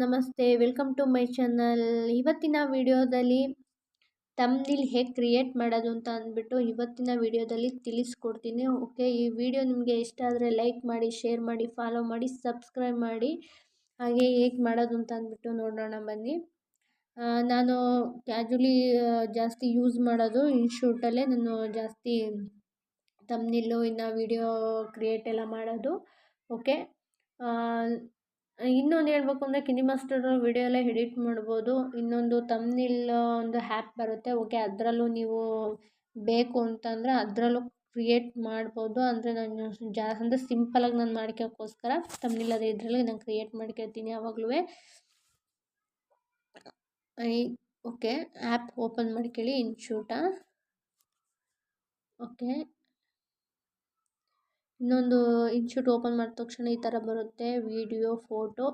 ನಮಸ್ತೆ, welcome to my channel. ಇವತ್ತಿನ ವಿಡಿಯೋದಲ್ಲಿ ತಮ್ನಿಲ್ ಹೇಗೆ ಕ್ರಿಯೇಟ್ ಮಾಡೋದು ಅಂತ ಅಂದ್ಬಿಟ್ಟು ಇವತ್ತಿನ ವಿಡಿಯೋದಲ್ಲಿ ತಿಳಿಸ್ಕೊಡ್ತೀನಿ, ಓಕೆ? ಈ ವಿಡಿಯೋ ನಿಮಗೆ ಇಷ್ಟ ಆದರೆ ಲೈಕ್ ಮಾಡಿ, ಶೇರ್ ಮಾಡಿ, ಫಾಲೋ ಮಾಡಿ, ಸಬ್ಸ್ಕ್ರೈಬ್ ಮಾಡಿ, ಹಾಗೆ ಹೇಗೆ ಮಾಡೋದು ಅಂತ ಅಂದ್ಬಿಟ್ಟು ನೋಡೋಣ, ಬನ್ನಿ. ನಾನು ಕ್ಯಾಜುಲಿ ಜಾಸ್ತಿ ಯೂಸ್ ಮಾಡೋದು ಇನ್ಶೂಟಲ್ಲೇ ನಾನು ಜಾಸ್ತಿ ತಮ್ನಿಲ್ಲು ಇನ್ನು ವಿಡಿಯೋ ಕ್ರಿಯೇಟ್ ಎಲ್ಲ ಮಾಡೋದು, ಓಕೆ? ಇನ್ನೊಂದು ಹೇಳ್ಬೇಕು ಅಂದರೆ ಕಿನಿಮಾಸ್ಟರ್ ವಿಡಿಯೋ ಎಲ್ಲ ಎಡಿಟ್ ಮಾಡ್ಬೋದು. ಇನ್ನೊಂದು ತಮ್ನಿಲ್ ಒಂದು ಹ್ಯಾಪ್ ಬರುತ್ತೆ. ಓಕೆ ಅದರಲ್ಲೂ ನೀವು ಬೇಕು ಅಂತಂದರೆ ಅದರಲ್ಲೂ ಕ್ರಿಯೇಟ್ ಮಾಡ್ಬೋದು. ಅಂದರೆ ನಾನು ಜಾ, ಅಂದರೆ ಸಿಂಪಲಾಗಿ ನಾನು ಮಾಡ್ಕೋಕ್ಕೋಸ್ಕರ ತಮ್ನಿಲ್ ಅದೇ ಇದರಲ್ಲಿ ನಾನು ಕ್ರಿಯೇಟ್ ಮಾಡ್ಕೊಳ್ತೀನಿ ಯಾವಾಗಲೂ. ಐ ಓಕೆ ಆ್ಯಪ್ ಓಪನ್ ಮಾಡ್ಕೊಳ್ಳಿ ಇನ್ಶೂಟ ಓಕೆ ಇನ್ನೊಂದು ಇನ್ಶೂಟ್ ಓಪನ್ ಮಾಡಿದ ತಕ್ಷಣ ಈ ಥರ ಬರುತ್ತೆ. ವಿಡಿಯೋ, ಫೋಟೋ,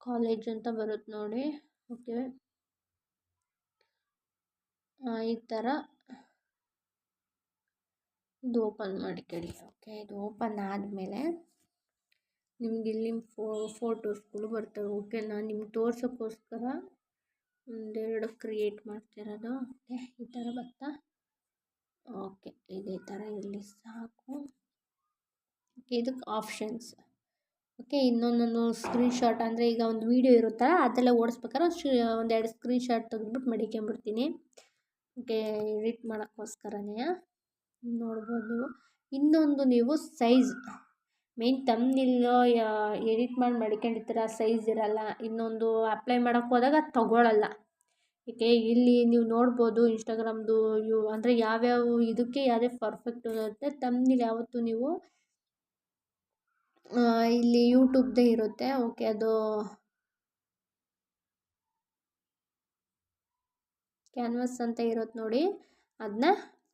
ಕಾಲೇಜ್ ಅಂತ ಬರುತ್ತೆ ನೋಡಿ. ಓಕೆ. ಈ ಥರ ಇದು ಓಪನ್ ಮಾಡ್ಕೊಳ್ಳಿ ಓಕೆ, ಇದು ಓಪನ್ ಆದಮೇಲೆ ನಿಮ್ಗೆ ಇಲ್ಲಿ ಫೋ, ಫೋಟೋಸ್ಗಳು ಬರ್ತವೆ. ಓಕೆ, ನಾನು ನಿಮ್ಗೆ ತೋರ್ಸೋಕ್ಕೋಸ್ಕರ ಒಂದೆರಡು ಕ್ರಿಯೇಟ್ ಮಾಡ್ತಿರೋದು. ಓಕೆ, ಈ ಥರ ಬರ್ತಾ ಓಕೆ, ಇದೇ ಥರ ಇರಲಿ ಸಾಕು. ಇದಕ್ಕೆ ಆಪ್ಷನ್ಸ್ ಓಕೆ ಇನ್ನೊಂದೊಂದು ಸ್ಕ್ರೀನ್ಶಾಟ್ ಅಂದರೆ ಈಗ ಒಂದು ವೀಡಿಯೋ ಇರುತ್ತಲ್ಲ, ಅದೆಲ್ಲ ಓಡಿಸ್ಬೇಕಾದ್ರೆ ಒಂದೆರಡು ಸ್ಕ್ರೀನ್ಶಾಟ್ ತೆಗೆದ್ಬಿಟ್ಟು ಮಡಿಕೊಂಬಿಡ್ತೀನಿ ಓಕೆ ಎಡಿಟ್ ಮಾಡೋಕ್ಕೋಸ್ಕರನೇ ನೋಡ್ಬೋದು ನೀವು. ಇನ್ನೊಂದು ನೀವು ಸೈಜ್ ಮೇಯ್ನ್ ತಮ್ಮನಿಲ್ಲೋ ಎಡಿಟ್ ಮಾಡಿ ಮಡಿಕೊಂಡಿರ್ತೀರ ಸೈಜ್ ಇರಲ್ಲ. ಇನ್ನೊಂದು ಅಪ್ಲೈ ಮಾಡೋಕ್ಕೆ ಹೋದಾಗ ತಗೊಳ್ಳಲ್ಲ ಏಕೆ ಇಲ್ಲಿ ನೀವು ನೋಡ್ಬೋದು ಇನ್ಸ್ಟಾಗ್ರಾಮ್ದು ಇವು ಅಂದರೆ ಯಾವ್ಯಾವ ಇದಕ್ಕೆ ಯಾವುದೇ ಪರ್ಫೆಕ್ಟ್ ಇರುತ್ತೆ ತಮ್ನಿಲ್ ಯಾವತ್ತೂ ನೀವು ಇಲ್ಲಿ ಯೂಟ್ಯೂಬ್ದೇ ಇರುತ್ತೆ. ಓಕೆ, ಅದು ಕ್ಯಾನ್ವಸ್ ಅಂತ ಇರುತ್ತೆ ನೋಡಿ. ಅದನ್ನ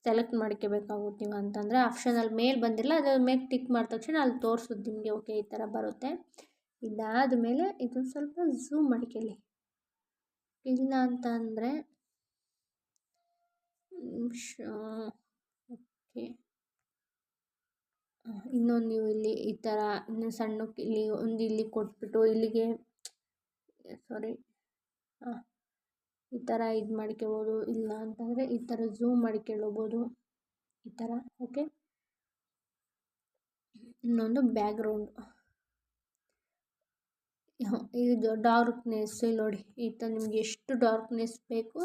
ಸೆಲೆಕ್ಟ್ ಮಾಡ್ಕೋಬೇಕಾಗುತ್ತೆ ನೀವು ಅಂತಂದರೆ. ಆಪ್ಷನಲ್ಲಿ ಮೇಲೆ ಬಂದಿಲ್ಲ, ಅದ್ರ ಮೇಲೆ ಟಿಕ್ ಮಾಡಿದ ತಕ್ಷಣ ಅಲ್ಲಿ ತೋರಿಸೋದು ನಿಮಗೆ ಓಕೆ ಈ ಥರ ಬರುತ್ತೆ. ಇದಾದ ಮೇಲೆ ಇದನ್ನು ಸ್ವಲ್ಪ ಝೂಮ್ ಮಾಡ್ಕೊಳ್ಳಿ ಇಲ್ಲ ಅಂತ ಅಂದರೆ ಓಕೆ. ಇನ್ನೊಂದು ನೀವು ಇಲ್ಲಿ ಈ ಥರ ಇನ್ನು ಸಣ್ಣಕ್ಕೆ ಇಲ್ಲಿ ಒಂದು ಇಲ್ಲಿ ಕೊಟ್ಬಿಟ್ಟು ಇಲ್ಲಿಗೆ ಸಾರಿ ಈ ಥರ ಇದು ಮಾಡ್ಕೊಬೋದು, ಇಲ್ಲ ಅಂತಂದರೆ ಈ ಥರ ಝೂಮ್ ಮಾಡ್ಕೊಳ್ಬೋದು, ಈ ಥರ ಓಕೆ ಇನ್ನೊಂದು ಬ್ಯಾಗ್ರೌಂಡ್ ಇದು ಡಾರ್ಕ್ನೆಸ್ ನೋಡಿ, ಈ ಥರ ನಿಮ್ಗೆ ಎಷ್ಟು ಡಾರ್ಕ್ನೆಸ್ ಬೇಕು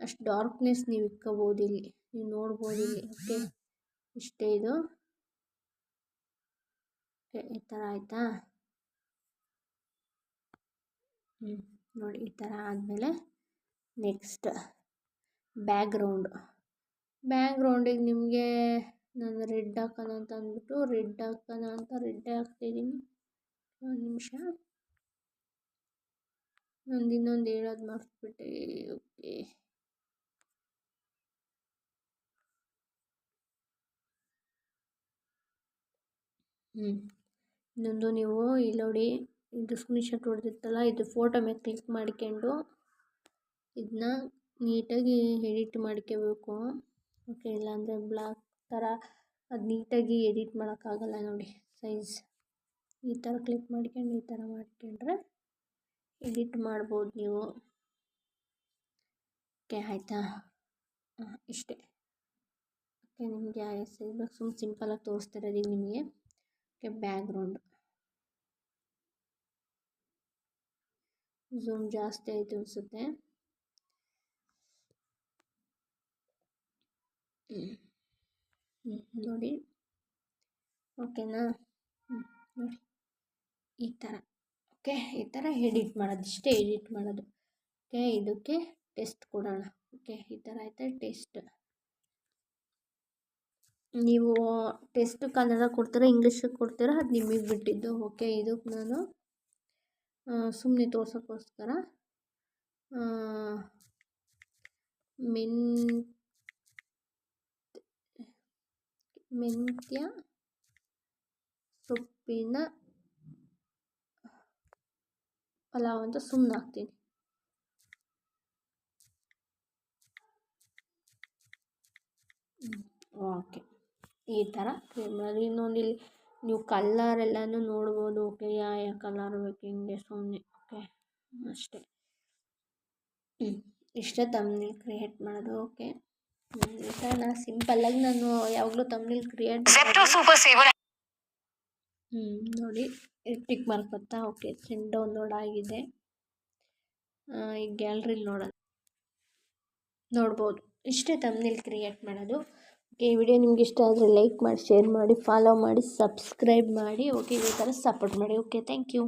ಅಷ್ಟು ಡಾರ್ಕ್ನೆಸ್ ನೀವು ಇಕ್ಕೋಬೋದು ಇಲ್ಲಿ, ನೀವು ನೋಡ್ಬೋದು ಇಲ್ಲಿ ಓಕೆ ಇಷ್ಟೇ ಇದು. ಈ ಥರ ಆಯಿತಾ? ಹ್ಞೂ ನೋಡಿ ಈ ಥರ ಆದಮೇಲೆ ನೆಕ್ಸ್ಟ್ ಬ್ಯಾಗ್ರೌಂಡ್. ಬ್ಯಾಗ್ರೌಂಡಿಗೆ ನಿಮಗೆ ನಾನು ರೆಡ್ ಹಾಕೋಣ ಅಂತ ಅಂದ್ಬಿಟ್ಟು ರೆಡ್ ಹಾಕೋಣ ಅಂತ ರೆಡ್ ಹಾಕ್ತಿದ್ದೀನಿ ಒಂದು ನಿಮಿಷ. ನಂದು ಇನ್ನೊಂದು ಹೇಳೋದು ಮರ್ತ್ಬಿಟ್ಟೆ. ಓಕೆ. ಹ್ಞೂ ಇನ್ನೊಂದು ನೀವು ಇಲ್ಲಿ ನೋಡಿ, ಇದು ಸ್ಕ್ರೀನ್ಶಾಟ್ ಹೊಡೆದಿತ್ತಲ್ಲ, ಇದು ಫೋಟೋ ಮೇಲೆ ಕ್ಲಿಕ್ ಮಾಡ್ಕೊಂಡು ಇದನ್ನ ನೀಟಾಗಿ ಎಡಿಟ್ ಮಾಡ್ಕೋಬೇಕು. ಓಕೆ ಇಲ್ಲಾಂದರೆ ಬ್ಲಾಕ್ ಥರ ಅದು ನೀಟಾಗಿ ಎಡಿಟ್ ಮಾಡೋಕ್ಕಾಗಲ್ಲ ನೋಡಿ ಸೈಜ್ ಈ ಥರ ಕ್ಲಿಕ್ ಮಾಡ್ಕೊಂಡು ಈ ಥರ ಮಾಡ್ಕೊಂಡ್ರೆ ಎಡಿಟ್ ಮಾಡ್ಬೋದು ನೀವು. ಓಕೆ ಆಯಿತಾ? ಇಷ್ಟೇ. ಓಕೆ ನಿಮಗೆ ಸೈಜ್ ಸುಮ್ಮನೆ ಸಿಂಪಲಾಗಿ ತೋರಿಸ್ತಿರೋದು ನಿಮಗೆ. ಓಕೆ ಬ್ಯಾಗ್ರೌಂಡ್ ಝೂಮ್ ಜಾಸ್ತಿ ಆಯಿತು ಅನಿಸುತ್ತೆ. ನೋಡಿ. ಓಕೆನಾ ನೋಡಿ. ಈ ಥರ ಓಕೆ ಈ ಥರ ಎಡಿಟ್ ಮಾಡೋದು, ಇಷ್ಟೇ ಎಡಿಟ್ ಮಾಡೋದು. ಓಕೆ ಇದಕ್ಕೆ ಟೆಸ್ಟ್ ಕೊಡೋಣ. ಓಕೆ ಈ ಥರ ಆಯಿತು ಟೆಸ್ಟ್ ನೀವು ಟೆಸ್ಟ್ ಕನ್ನಡ ಕೊಡ್ತೀರಾ ಇಂಗ್ಲೀಷಿಗೆ ಕೊಡ್ತೀರಾ, ಅದು ನಿಮಗೆ ಬಿಟ್ಟಿದ್ದು. ಓಕೆ ಇದಕ್ಕೆ ನಾನು ಸುಮ್ಮನೆ ತೋರ್ಸೋಕ್ಕೋಸ್ಕರ. ಮೆನ್ ಮೆಂತ್ಯ ಸೊಪ್ಪಿನ, ಪಲಾವ್ ಅಂತ ಸುಮ್ಮನೆ ಹಾಕ್ತೀನಿ. ಓಕೆ. ಈ ಥರ ಮಾಡೋದು ಇನ್ನೊಂದು ಇಲ್ಲಿ ನೀವು ಕಲ್ಲರ್ ಎಲ್ಲನೂ ನೋಡ್ಬೋದು ಓಕೆ ಯಾವ ಯಾವ ಕಲರ್ ಬೇಕು ಹಿಂಗೆ ಸುಮ್ಮನೆ ಓಕೆ ಅಷ್ಟೇ. ಹ್ಞೂ ಇಷ್ಟೇ ತಮ್ನೇಲ್ ಕ್ರಿಯೇಟ್ ಮಾಡೋದು ಓಕೆ ನಾನು ಸಿಂಪಲ್ಲಾಗಿ ನಾನು ಯಾವಾಗಲೂ ತಮ್ನೇಲ್ ಕ್ರಿಯೇಟ್ ಹ್ಞೂ ನೋಡಿ ಟಿಕ್ ಮಾರ್ಕ್ ಬರ್ತಾ ಓಕೆ ಸೆಂಡ್ ಡೌನ್ಲೋಡ್ ಆಗಿದೆ. ಈ ಗ್ಯಾಲ್ರಿಲಿ ನೋಡೋಣ. ನೋಡ್ಬೋದು. ಇಷ್ಟೇ ತಮ್ಮನಿಲ್ ಕ್ರಿಯೇಟ್ ಮಾಡೋದು. ಓಕೆ ಈ ವಿಡಿಯೋ ನಿಮ್ಗೆ ಇಷ್ಟ ಆದರೆ ಲೈಕ್ ಮಾಡಿ ಶೇರ್ ಮಾಡಿ ಫಾಲೋ ಮಾಡಿ ಸಬ್ಸ್ಕ್ರೈಬ್ ಮಾಡಿ. ಓಕೆ ಈ ಥರ ಸಪೋರ್ಟ್ ಮಾಡಿ. Okay thank you